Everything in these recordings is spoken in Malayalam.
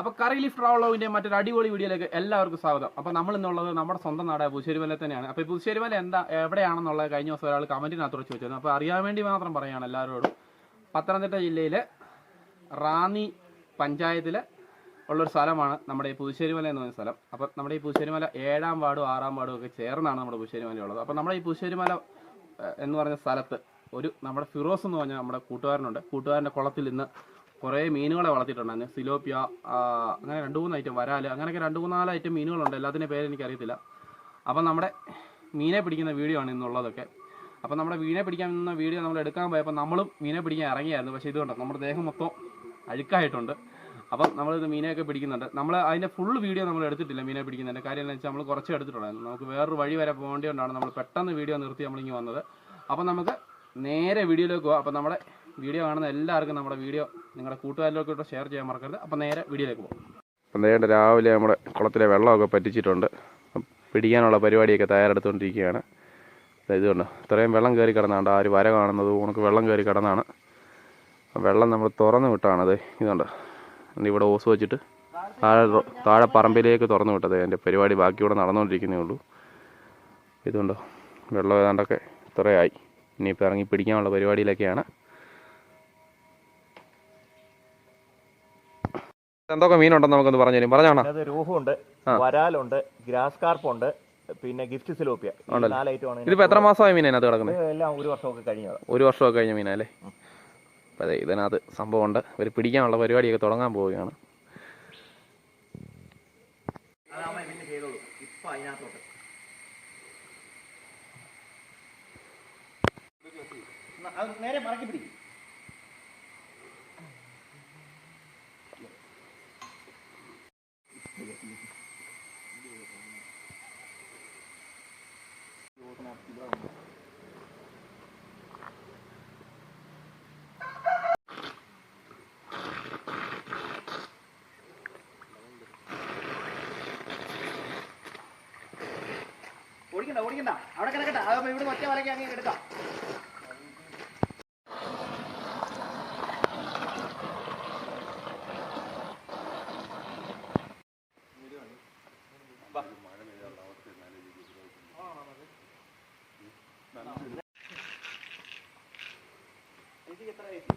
അപ്പോൾ കറി ലിഫ്റ്റ് ട്രാവലോവിന്റെ മറ്റൊരു അടിപൊളി വീഡിയോയിലേക്ക് എല്ലാവർക്കും സ്വാഗതം. അപ്പോൾ നമ്മൾ ഇന്നുള്ളത് നമ്മുടെ സ്വന്തം നാടായ പുതുശ്ശേരിമല തന്നെയാണ്. അപ്പോൾ പുശ്ശേരിമല എന്താ എവിടെയാണെന്നുള്ളത് കഴിഞ്ഞ ദിവസം ഒരാൾ കമന്റിനകത്തോട് ചോദിച്ചിരുന്നു. അപ്പോൾ അറിയാൻ വേണ്ടി മാത്രം പറയുകയാണ് എല്ലാവരോടും. പത്തനംതിട്ട ജില്ലയിലെ റാന്നി പഞ്ചായത്തിൽ ഉള്ളൊരു സ്ഥലമാണ് നമ്മുടെ ഈ പുതുശ്ശേരിമല എന്ന് പറയുന്ന സ്ഥലം. അപ്പോൾ നമ്മുടെ ഈ പുതുശ്ശേരിമല ഏഴാം വാർഡും ആറാം വാർഡും ഒക്കെ ചേർന്നാണ് നമ്മുടെ പുതുശ്ശേരിമല ഉള്ളത് അപ്പോൾ നമ്മുടെ ഈ പുതുശ്ശേരിമല എന്ന് പറഞ്ഞ സ്ഥലത്ത് ഒരു നമ്മുടെ ഫിറോസ് എന്ന് പറഞ്ഞ നമ്മുടെ കൂട്ടുകാരനുണ്ട്. കൂട്ടുകാരന്റെ കുളത്തിൽ ഇന്ന് കുറേ മീനുകളെ വളർത്തിയിട്ടുണ്ടായിരുന്നു സിലോപ്പിയ അങ്ങനെ രണ്ട് മൂന്ന് ഐറ്റം വരാൽ അങ്ങനെയൊക്കെ രണ്ട് മൂന്നാൽ ഐറ്റം മീനുകളുണ്ട്. എല്ലാത്തിന്റെ പേര് എനിക്കറിയത്തില്ല. അപ്പം നമ്മുടെ മീനെ പിടിക്കുന്ന വീഡിയോ ആണ് ഇന്നുള്ളതൊക്കെ. അപ്പം നമ്മുടെ മീനെ പിടിക്കാൻ നിന്ന വീഡിയോ നമ്മൾ എടുക്കാൻ പോയപ്പോൾ നമ്മളും മീനെ പിടിക്കാൻ ഇറങ്ങിയായിരുന്നു. പക്ഷേ ഇതുകൊണ്ട് നമ്മുടെ ദേഹം മൊത്തം അഴുക്കായിട്ടുണ്ട്. അപ്പം നമ്മളിത് മീനെയൊക്കെ പിടിക്കുന്നുണ്ട്. നമ്മൾ അതിന്റെ ഫുൾ വീഡിയോ നമ്മൾ എടുത്തിട്ടില്ല മീനെ പിടിക്കുന്നതിന്റെ. കാര്യം എന്ന് വെച്ചാൽ നമ്മൾ കുറച്ച് എടുത്തിട്ടുണ്ടായിരുന്നു. നമുക്ക് വേറൊരു വഴി വരെ പോകേണ്ടതുകൊണ്ടാണ് നമ്മൾ പെട്ടെന്ന് വീഡിയോ നിർത്തി നമ്മളിങ്ങ് വന്നത്. അപ്പം നമുക്ക് നേരെ വീഡിയോയിലേക്ക് പോകാം അപ്പം നമ്മുടെ വീഡിയോ കാണുന്ന എല്ലാവർക്കും നമ്മുടെ വീഡിയോ നിങ്ങളുടെ കൂട്ടുകാരിലേക്കോട്ട് ഷെയർ ചെയ്യാൻ മറക്കരുത്. അപ്പം നേരെ വീഡിയോയിലേക്ക് പോകും. അപ്പം നേരിട്ട് രാവിലെ നമ്മുടെ കുളത്തിലെ വെള്ളമൊക്കെ പറ്റിച്ചിട്ടുണ്ട്. പിടിക്കാനുള്ള പരിപാടിയൊക്കെ തയ്യാറെടുത്തുകൊണ്ടിരിക്കുകയാണ് ഇതുകൊണ്ട് ഇത്രയും വെള്ളം കയറി കിടന്നാണ്ട് ആ ഒരു വര കാണുന്നത്. ഉണക്ക് വെള്ളം കയറി കിടന്നാണ്. വെള്ളം നമ്മൾ തുറന്നു വിട്ടാണത് എന്നിട്ട് ഇവിടെ ഓസ് വെച്ചിട്ട് താഴെ താഴെ പറമ്പിലേക്ക് തുറന്നു വിട്ടത്. എന്റെ പരിപാടി ബാക്കി ഇവിടെ നടന്നുകൊണ്ടിരിക്കുന്നേ ഉള്ളൂ ഇതുണ്ടോ വെള്ളം ഏതാണ്ടൊക്കെ ഇത്രയായി. ഇനിയിപ്പോൾ ഇറങ്ങി പിടിക്കാനുള്ള പരിപാടിയിലൊക്കെയാണ്. എന്തൊക്കെ മീനുണ്ടെന്ന് നമുക്കൊന്ന് പറഞ്ഞു തരും. പറഞ്ഞാണോ അത് രൂഹുണ്ട് വരാലുണ്ട് ഗ്രാസ് കാർപ്പുണ്ട് പിന്നെ ഗിഫ്റ്റ് സിലോപ്പിയ. ഇതിപ്പോ? നാല് ഐറ്റമാണ് എത്ര മാസമായി അതിനകത്ത് കിടക്കുന്നത്? എല്ലാം ഒരു വർഷമൊക്കെ കഴിഞ്ഞത് ഒരു വർഷമൊക്കെ കഴിഞ്ഞ മീനല്ലേ അപ്പം അതെ ഇതിനകത്ത് സംഭവമുണ്ട്. ഇവർ പിടിക്കാനുള്ള പരിപാടിയൊക്കെ തുടങ്ങാൻ പോവുകയാണ്. നേരെ മറക്കി പിടിക്കും. ഓടിക്കണ്ട ഓടിക്കണ്ട. അവിടെ കിടക്കട്ടെ. അതാകുമ്പോ ഇവിടെ ഒറ്റ അങ്ങനെ എടുക്കാം ബാ ആ, അണ്ട, ആ, ആ. നിർത്തിയേക്കാം. ഇതൊന്ന് ധൈര്യം ഇങ്ങ്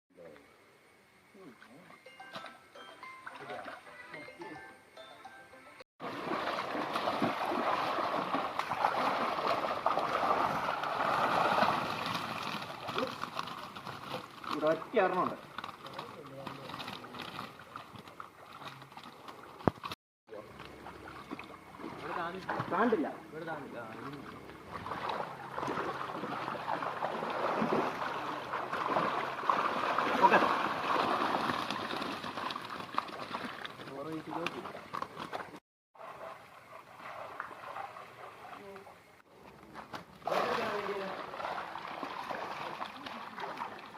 ഇവിടെ ഒറ്റ ഒരെണ്ണമുണ്ട് ഇവിടെ ഓക്കെ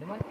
வருமானம்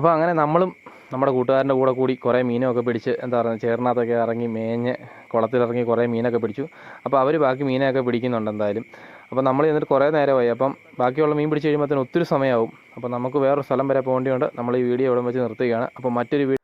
അപ്പോൾ അങ്ങനെ നമ്മളും നമ്മുടെ കൂട്ടുകാരന്റെ കൂടെ കൂടി കുറേ മീനൊക്കെ പിടിച്ച് എന്താ പറയുക ചേറിനകത്തൊക്കെ ഇറങ്ങി മേഞ്ഞ് കുളത്തിലിറങ്ങി കുറേ മീനൊക്കെ പിടിച്ചു. അപ്പോൾ അവർ ബാക്കി മീനൊക്കെ പിടിക്കുന്നുണ്ട് എന്തായാലും. അപ്പോൾ നമ്മൾ എന്നിട്ട് കുറേ നേരമായി അപ്പം ബാക്കിയുള്ള മീൻ പിടിച്ച് കഴിയുമ്പോഴത്തേന് ഒത്തിരി സമയമാവും. അപ്പോൾ നമുക്ക് വേറൊരു സ്ഥലം വരെ പോകേണ്ടതുകൊണ്ട് നമ്മൾ ഈ വീഡിയോ ഇവിടെ വെച്ച് നിർത്തുകയാണ്. അപ്പോൾ മറ്റൊരു